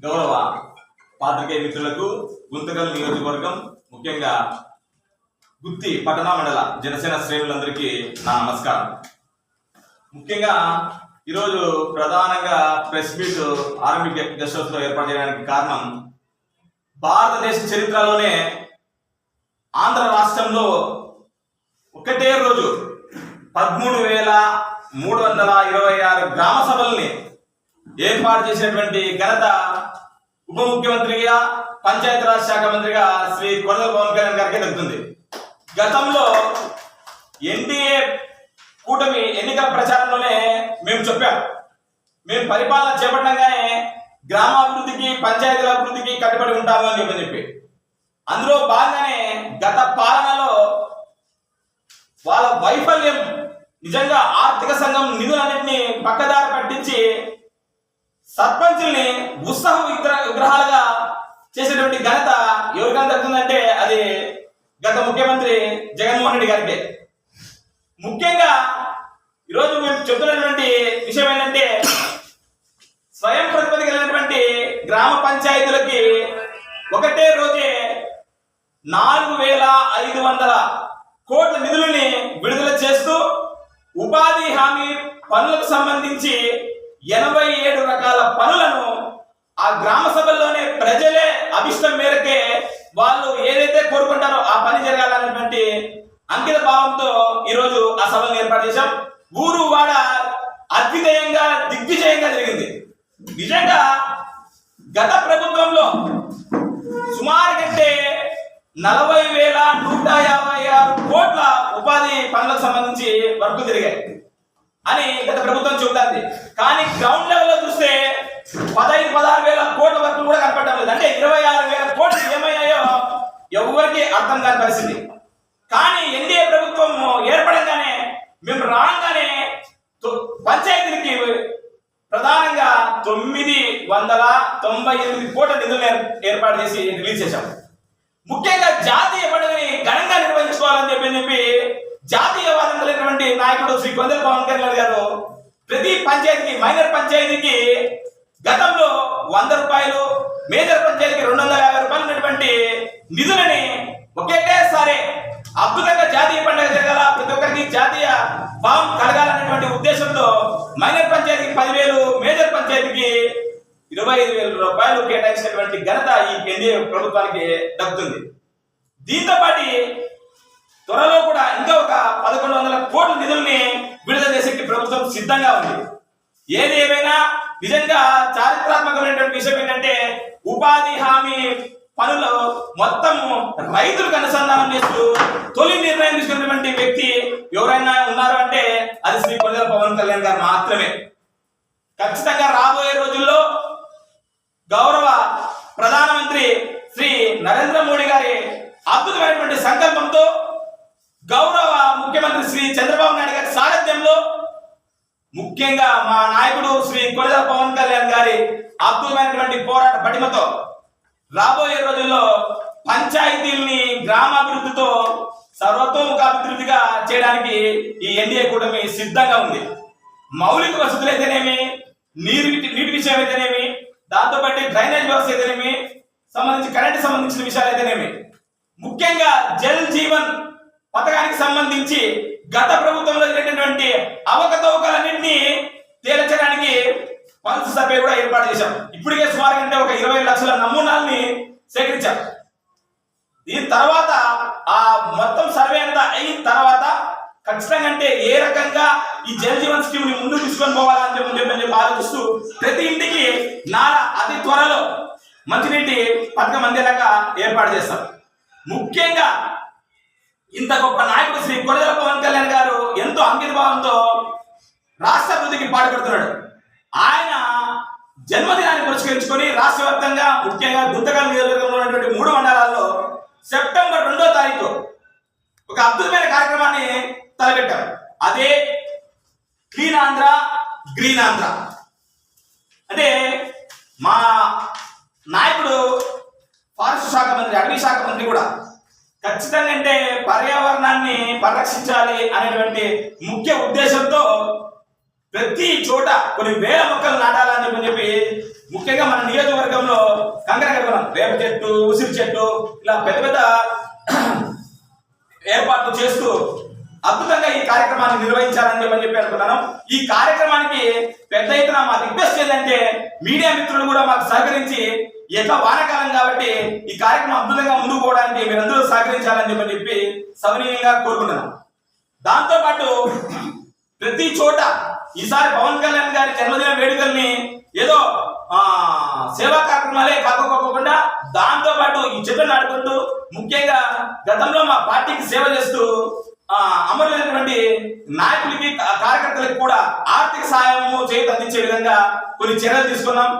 గౌరవ పాత్రికేయ మిత్రులకు గుంతకల్ నియోజకవర్గం ముఖ్యంగా గుత్తి పట్టణ మండల జనసేన శ్రేణులందరికీ నా నమస్కారం. ముఖ్యంగా ఈరోజు ప్రధానంగా ప్రెస్ మీట్ ఆర్మీ గెస్ట్ హౌస్లో ఏర్పాటు చేయడానికి కారణం భారతదేశ చరిత్రలోనే ఆంధ్ర రాష్ట్రంలో ఒకటే రోజు పదమూడు వేల మూడు వందల ఇరవై ఆరు గ్రామ సభల్ని ఏర్పాటు చేసినటువంటి ఘనత ఉప ముఖ్యమంత్రిగా పంచాయతీరాజ్ శాఖ మంత్రిగా శ్రీ కొడల పవన్ కళ్యాణ్ గారికి దక్కుతుంది. గతంలో ఎన్డీఏ కూటమి ఎన్నికల ప్రచారంలోనే మేము చెప్పాం. మేము పరిపాలన చేపట్టంగానే గ్రామాభివృద్ధికి పంచాయతీల అభివృద్ధికి కట్టుబడి ఉంటాము అని చెప్పని చెప్పి. అందులో భాగంగానే గత పాలనలో వాళ్ళ వైఫల్యం నిజంగా ఆర్థిక సంఘం నిధులన్నింటినీ పక్కదారి పట్టించి సర్పంచుల్ని ఉత్సాహ విగ్రహ విగ్రహాలుగా చేసేటువంటి ఘనత ఎవరికైనా దక్కుతుందంటే అది గత ముఖ్యమంత్రి జగన్మోహన్ రెడ్డి గారికి. ముఖ్యంగా ఈరోజు మేము చెప్తున్నటువంటి విషయం ఏంటంటే స్వయం ప్రతిపత్తి కలిగినటువంటి గ్రామ పంచాయతీలకి ఒకటే రోజే నాలుగు వేల ఐదు వందల కోట్ల నిధులని విడుదల చేస్తూ ఉపాధి హామీ పనులకు సంబంధించి ఎనభై ఏడు రకాల పనులను ఆ గ్రామ సభల్లోనే ప్రజలే అభిష్టం మేరకే వాళ్ళు ఏదైతే కోరుకుంటారో ఆ పని జరగాలన్నటువంటి అంకిత భావంతో ఈరోజు ఆ సభలను ఏర్పాటు చేశాం. ఊరు వాడ అద్వితీయంగా దిగ్విజయంగా జరిగింది. నిజంగా గత ప్రభుత్వంలో సుమారు కంటే నలభై వేల నూట యాభై ఆరు కోట్ల ఉపాధి పనులకు సంబంధించి వర్క్ జరిగాయి అని గత ప్రభుత్వం చెబుతుంది. కానీ గ్రౌండ్ లెవెల్లో చూస్తే పదహైదు పదహారు వేల కోట్ల వరకు కూడా కనపడటం లేదు. అంటే ఇరవై ఆరు వేల కోట్లు ఏమయ్యాయో ఎవరికి అర్థం కాని పరిస్థితి. కానీ ఎన్డీఏ ప్రభుత్వం ఏర్పడంగానే మేము రాగానే పంచాయతీలకి ప్రధానంగా తొమ్మిది వందల తొంభై ఎనిమిది కోట్ల నిధులు ఏర్పాటు చేసి రిలీజ్ చేశాం. ముఖ్యంగా జాతీయ పండుగని ఘనంగా నిర్వహించుకోవాలని చెప్పి చెప్పి జాతీయవాదం కలిగినటువంటి నాయకుడు శ్రీ కొందరు పవన్ కళ్యాణ్ గారు ప్రతి పంచాయతీకి మైనర్ పంచాయతీకి గతంలో వంద రూపాయలు మేజర్ పంచాయతీకి రెండు వందల యాభై రూపాయలు ఉన్నటువంటి నిధులని ఒకేసారి అద్భుతంగా జాతీయ పండుగ జరగాల. ప్రతి ఒక్కరికి జాతీయ భావం కలగాలనేటువంటి ఉద్దేశంతో మైనర్ పంచాయతీకి పదివేలు మేజర్ పంచాయతీకి ఇరవై ఐదు వేల రూపాయలు కేటాయించినటువంటి ఘనత ఈ కేంద్రీయ ప్రభుత్వానికి దక్కుతుంది. దీంతో పాటు త్వరలో కూడా ఇంకా ఒక పదకొండు వందల కోట్ల నిధుల్ని విడుదల చేసే ప్రభుత్వం సిద్ధంగా ఉంది. ఏది ఏమైనా నిజంగా చారిత్రాత్మకమైనటువంటి విషయం ఏంటంటే ఉపాధి హామీ పనులు మొత్తం రైతులకు అనుసంధానం చేస్తూ తొలి నిర్ణయం తీసుకున్నటువంటి వ్యక్తి ఎవరైనా ఉన్నారు అంటే అది శ్రీ కొండల పవన్ కళ్యాణ్ గారు మాత్రమే. ఖచ్చితంగా రాబోయే రోజుల్లో గౌరవ ప్రధానమంత్రి శ్రీ నరేంద్ర మోడీ గారి అద్భుతమైనటువంటి సంకల్పంతో గౌరవ ముఖ్యమంత్రి శ్రీ చంద్రబాబు నాయుడు గారి సారథ్యంలో ముఖ్యంగా మా నాయకుడు శ్రీ కొడద పవన్ కళ్యాణ్ గారి అద్భుతమైనటువంటి పోరాట పటిమతో రాబోయే రోజుల్లో పంచాయతీల్ని గ్రామాభివృద్ధితో సర్వతోముఖాభివృద్ధిగా చేయడానికి ఈ ఎన్డీఏ కూటమి సిద్ధంగా ఉంది. మౌలిక వసతులు అయితేనేమి నీరు నీటి విషయం అయితేనేమి దాంతోపాటు డ్రైనేజ్ వ్యవస్థ అయితేనేమి సంబంధించి కరెంట్ సంబంధించిన విషయాలు అయితేనేమి ముఖ్యంగా జల్ జీవన్ పథకానికి సంబంధించి గత ప్రభుత్వంలో జరిగినటువంటి అవకతవకలన్నింటినీ తేల్చడానికి పల్స్ సర్వే కూడా ఏర్పాటు చేశాం ఇప్పటికే సుమారు అంటే ఒక ఇరవై లక్షల నమూనాల్ని సేకరించాం దీని తర్వాత ఆ మొత్తం సర్వే అంతా అయిన తర్వాత ఖచ్చితంగా అంటే ఏ రకంగా ఈ జల్ జీవన్ స్కీమ్ని ముందు తీసుకొని పోవాలని చెప్పి చెప్పి ఆలోచిస్తూ ప్రతి ఇంటికి నాల అతి త్వరలో మంచినీటి పథకం అందేలాగా ఏర్పాటు చేస్తాం ముఖ్యంగా ఇంత గొప్ప నాయకుడు శ్రీ కొడదల పవన్ కళ్యాణ్ గారు ఎంతో అంకిత భావంతో రాష్ట్ర అభివృద్ధికి పాటుపడుతున్నాడు. ఆయన జన్మదినాన్ని పురస్కరించుకొని రాష్ట్ర వ్యాప్తంగా ముఖ్యంగా గుంతకల్ నియోజకవర్గంలో ఉన్నటువంటి మూడు మండలాల్లో సెప్టెంబర్ రెండో తారీఖు ఒక అద్భుతమైన కార్యక్రమాన్ని తలపెట్టారు. అదే క్లీన్ ఆంధ్ర గ్రీన్ ఆంధ్ర. అంటే మా నాయకుడు ఫారెస్ట్ శాఖ మంత్రి అటవీ శాఖ మంత్రి కూడా ఖచ్చితంగా అంటే పర్యావరణాన్ని పరిరక్షించాలి అనేటువంటి ముఖ్య ఉద్దేశంతో ప్రతి చోట కొన్ని వేల మొక్కలు నాటాలని చెప్పి ముఖ్యంగా మన నియోజకవర్గంలో కంకర కట్టుకున్నాం వేప చెట్టు ఉసిరి చెట్టు ఇలా పెద్ద పెద్ద ఏర్పాట్లు చేస్తూ అద్భుతంగా ఈ కార్యక్రమాన్ని నిర్వహించాలని చెప్పని చెప్పి అనుకున్నాను ఈ కార్యక్రమానికి పెద్ద ఎత్తున మా రిక్వెస్ట్ ఏంటంటే మీడియా మిత్రులు కూడా మాకు సహకరించి ఎట్లా వానకాలం కాబట్టి ఈ కార్యక్రమం అద్భుతంగా ముందుకు పోవడానికి మీరందరూ సహకరించాలని చెప్పని చెప్పి సవనీయంగా కోరుకుంటున్నాను. దాంతో పాటు ప్రతి చోట ఈసారి పవన్ కళ్యాణ్ గారి జన్మదిన వేడుకల్ని ఏదో ఆ సేవా కార్యక్రమాలే కాకపోకుండా దాంతో పాటు ఈ చెట్లు నాటుకుంటూ ముఖ్యంగా గతంలో మా పార్టీకి సేవ చేస్తూ ఆ అమరులైనటువంటి నాయకులకి కార్యకర్తలకు కూడా ఆర్థిక సహాయము చేతి అందించే విధంగా కొన్ని చర్యలు తీసుకున్నాం.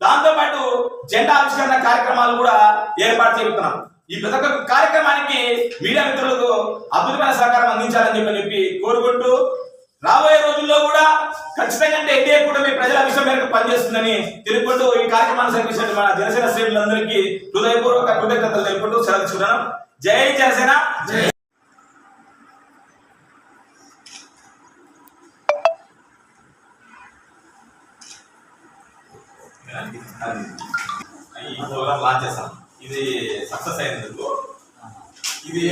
దాంతోపాటు జెండా ఆవిష్కరణ కార్యక్రమాలు కూడా ఏర్పాటు చేస్తున్నాం. ఈ ప్రతి ఒక్క కార్యక్రమానికి మీడియా మిత్రులకు అద్భుతమైన సహకారం అందించాలని చెప్పి చెప్పి కోరుకుంటూ రాబోయే రోజుల్లో కూడా ఖచ్చితంగా ఎన్డీఏ కూడా ప్రజల విషయం మేరకు పనిచేస్తుందని తెలుపుకుంటూ ఈ కార్యక్రమాన్ని సరిపించిన మన జనసేన శ్రేణులందరికీ హృదయపూర్వక కృతజ్ఞతలు తెలుపుకుంటూ సెలవు జై జనసేన! జై ఈ ప్రోగ్రామ్ లాంచ్ చేస్తాం ఇది సక్సెస్ అయినందుకు ఇది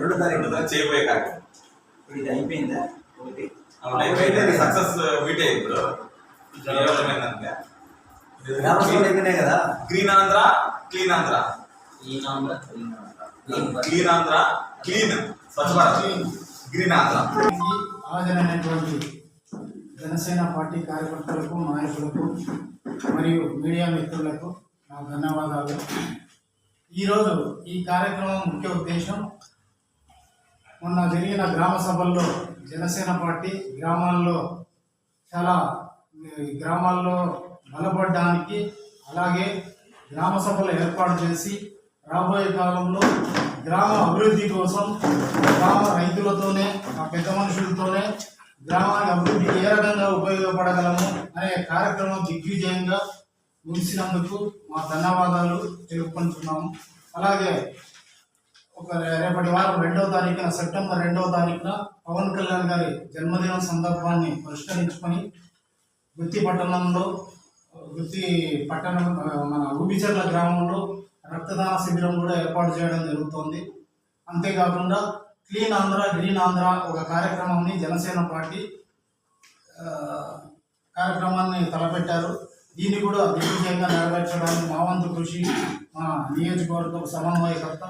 రెండో తారీఖు. రెండో చేయబోయే కార్యక్రమం ఇది అయిపోయిందా ఒకటి అవును సక్సెస్ మీట్ అయ్యింది ఇప్పుడు ఏమంటే గ్రామసభలు అయిపోయినాయి కదా? Green Andhra clean Andhra clean Andhra clean. Swachh Bharat. Green Andhra ఈ హాజరైనటువంటి జనసేన పార్టీ కార్యకర్తలకు నాయకులకు మరియు మీడియా మిత్రులకు నా ధన్యవాదాలు. ఈరోజు ఈ కార్యక్రమం ముఖ్య ఉద్దేశం మొన్న జరిగిన గ్రామ సభల్లో జనసేన పార్టీ గ్రామాల్లో చాలా గ్రామాల్లో బలపడడానికి అలాగే గ్రామ సభలు ఏర్పాటు చేసి రాబోయే కాలంలో గ్రామ అభివృద్ధి కోసం గ్రామ రైతులతోనే ఆ పెద్ద మనుషులతోనే గ్రామాన్ని అభివృద్ధి ఏ రకంగా ఉపయోగపడగలము అనే కార్యక్రమం దిగ్విజయంగా ముగిసినందుకు మా ధన్యవాదాలు. తెలుపుకుంటున్నాము. అలాగే ఒక రేపటి వారం రెండవ తారీఖున సెప్టెంబర్ రెండవ తారీఖున పవన్ కళ్యాణ్ గారి జన్మదినం సందర్భాన్ని పురస్కరించుకొని గుత్తి పట్టణంలో గుత్తి పట్టణం మన ఉబిచర్ల గ్రామంలో రక్తదాన శిబిరం కూడా ఏర్పాటు చేయడం జరుగుతోంది. అంతేకాకుండా క్లీన్ ఆంధ్ర గ్రీన్ ఆంధ్ర ఒక కార్యక్రమాన్ని జనసేన పార్టీ కార్యక్రమాన్ని తలపెట్టారు. దీన్ని కూడా దిగ్విజయంగా నెరవేర్చడానికి మా వంతు కృషి మా నియోజకవర్గ సమన్వయకర్త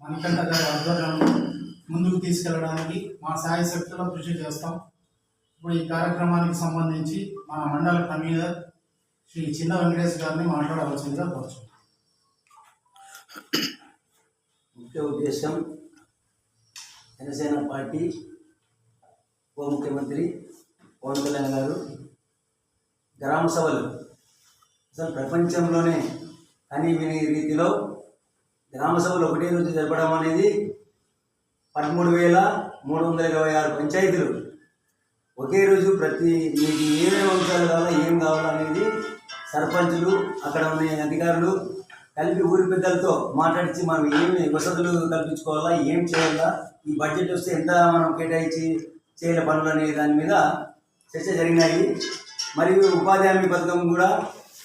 మణికంఠ గారి ఆధ్వర్యంలో ముందుకు తీసుకెళ్ళడానికి మా సాయి శక్తిలో కృషి చేస్తాం. ఇప్పుడు ఈ కార్యక్రమానికి సంబంధించి మా మండల కన్వీనర్ శ్రీ చిన్న వెంకటేష్ గారిని మాట్లాడవలసిందిగా కోరుచున్నాం. ముఖ్య ఉద్దేశం జనసేన పార్టీ ఉప ముఖ్యమంత్రి పవన్ కళ్యాణ్ గారు గ్రామ సభలు. అసలు ప్రపంచంలోనే కానీ విని రీతిలో గ్రామ సభలు ఒకటే రోజు జరపడం అనేది పదమూడు వేల మూడు వందల ఇరవై ఆరు పంచాయతీలు. ఒకే రోజు ప్రతి మీకు ఏమేమి అంశాలు కావాలా ఏం కావాలో అనేది సర్పంచులు అక్కడ ఉన్న అధికారులు కలిపి ఊరి పెద్దలతో మాట్లాడించి మనం ఏమి వసతులు కల్పించుకోవాలా ఏం చేయాలా ఈ బడ్జెట్ వస్తే ఎంత మనం కేటాయించి చేయాలి పనులు అనే దాని మీద చర్చ జరిగినాయి. మరియు ఉపాధి హామీ పథకం కూడా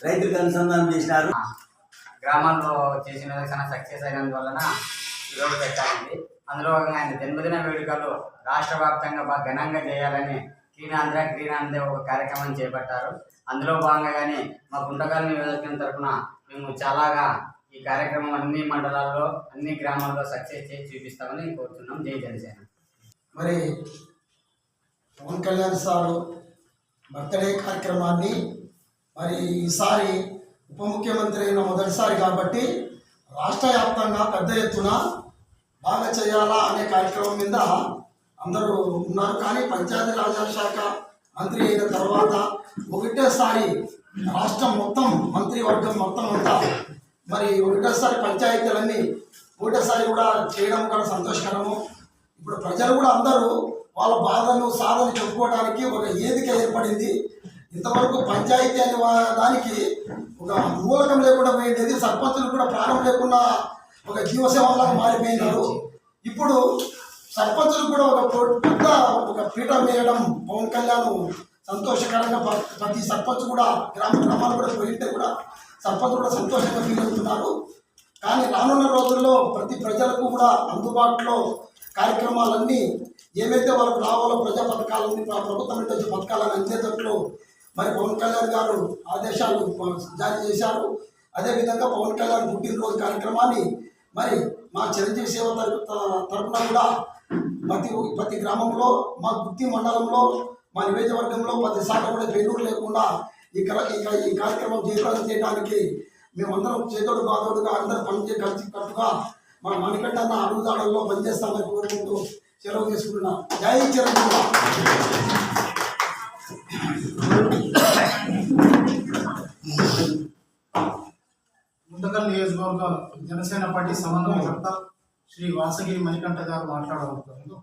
రైతులకు అనుసంధానం చేసినారు. గ్రామాల్లో చేసిన చాలా సక్సెస్ అయినందువలన ఈరోజు పెట్టాలండి అందులో ఆయన జన్మదిన వేడుకలు రాష్ట్ర వ్యాప్తంగా బాగా ఘనంగా చేయాలని క్లీన్ ఆంధ్ర గ్రీన్ ఆంధ్ర ఒక కార్యక్రమం చేపట్టారు. అందులో భాగంగానే మా గుంటకాల నియోజకవర్గం తరఫున మేము చాలాగా ఈ కార్యక్రమం అన్ని మండలాల్లో అన్ని గ్రామాల్లో సక్సెస్ చేసి చూపిస్తామని కోరుతున్నాం. జై జనసేన. మరి పవన్ కళ్యాణ్ సారు బర్త్డే కార్యక్రమాన్ని మరి ఈసారి ఉప ముఖ్యమంత్రి అయిన మొదటిసారి కాబట్టి రాష్ట్ర వ్యాప్తంగా పెద్ద ఎత్తున బాగా చేయాలా అనే కార్యక్రమం మీద అందరూ ఉన్నారు. కానీ పంచాయతీ రాజాల శాఖ మంత్రి అయిన తర్వాత ఒకటేసారి రాష్ట్రం మొత్తం మంత్రివర్గం మొత్తం అంతా మరి ఒకటేసారి పంచాయతీలన్నీ ఒకటేసారి కూడా చేయడం కూడా సంతోషకరము. ఇప్పుడు ప్రజలు కూడా అందరూ వాళ్ళ బాధలు సాధన చెప్పుకోవడానికి ఒక ఏదిక ఏర్పడింది. ఇంతవరకు పంచాయతీ అనే దానికి ఒక మూలకం లేకుండా పోయింది సర్పంచులు కూడా ప్రాణం లేకుండా ఒక జీవసేవలాగా మారిపోయినారు. ఇప్పుడు సర్పంచులు కూడా ఒక పెద్ద ఒక పీఠం వేయడం పవన్ కళ్యాణ్ సంతోషకరంగా ప్రతి సర్పంచ్ కూడా గ్రామ గ్రామాలు కూడా పోయింటే కూడా సర్పంచ్ కూడా సంతోషంగా ఫీల్ అవుతున్నారు. కానీ రానున్న రోజుల్లో ప్రతి ప్రజలకు కూడా అందుబాటులో కార్యక్రమాలన్నీ ఏవైతే వాళ్ళకు రావాలో ప్రజా పథకాలన్నీ ప్రభుత్వం నుండి పథకాలను అందేటట్లు మరి పవన్ కళ్యాణ్ గారు ఆదేశాలు జారీ చేశారు. అదేవిధంగా పవన్ కళ్యాణ్ పుట్టినరోజు కార్యక్రమాన్ని మరి మా చిరంజీవి సేవ తరఫున త- తరపున కూడా ప్రతి ప్రతి గ్రామంలో మా గుత్తి మండలంలో మా నియోజకవర్గంలో ప్రతి శాఖ కూడా పేదూరు లేకుండా ఇక్కడ ఇక్కడ ఈ కార్యక్రమం చేపడం చేయడానికి మేమందరం చేతోడు బాధోడుగా అందరూ పనిచే కలిసి కట్టుగా మన మణికంఠన్న అడుగుదాడల్లో పనిచేస్తామని కోరుకుంటూ సెలవు తీసుకుంటున్నాం జై చిరంజీవి. ముందకల్ నియోజకవర్గ జనసేన పార్టీ సమన్వయకర్త శ్రీ వాసగిరి మణికంఠ గారు మాట్లాడగలుగుతారు